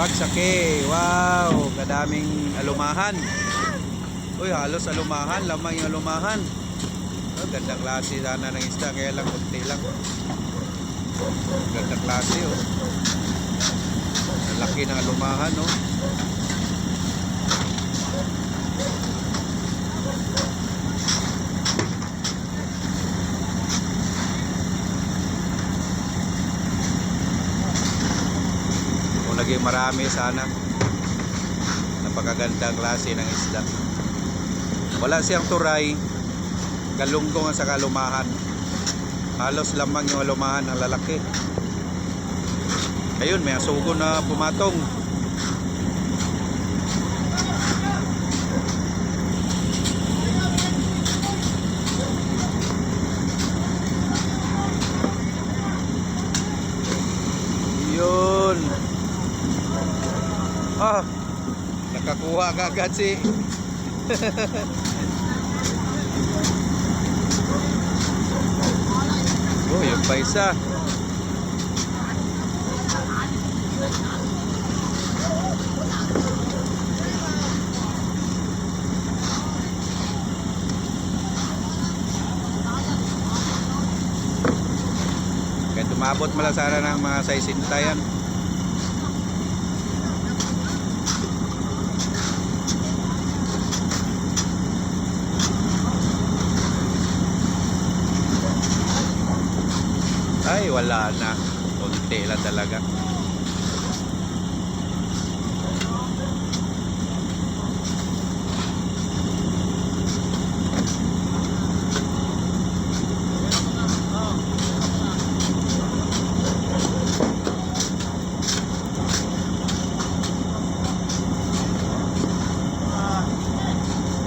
Bagsake. Wow, kadaming alumahan. Uy, halos alumahan, lamang yung alumahan. Oh, gandang klase sana ng isda, kaya lang kunti lang. Gandang klase oh. Ang laki ng alumahan oh. Naging marami sana. Napakagandang klase ng isda. Wala siyang turay. Galunggong sa kalumahan. Halos lamang yung alumahan ng lalaki. Ayun, may asugo na pumatong. Ah, nakakuha ka agad si Oh, yung pa isa. Kaya tumabot mo lang sana ng mga 60 yan. Ay, wala na. Kunti lang talaga.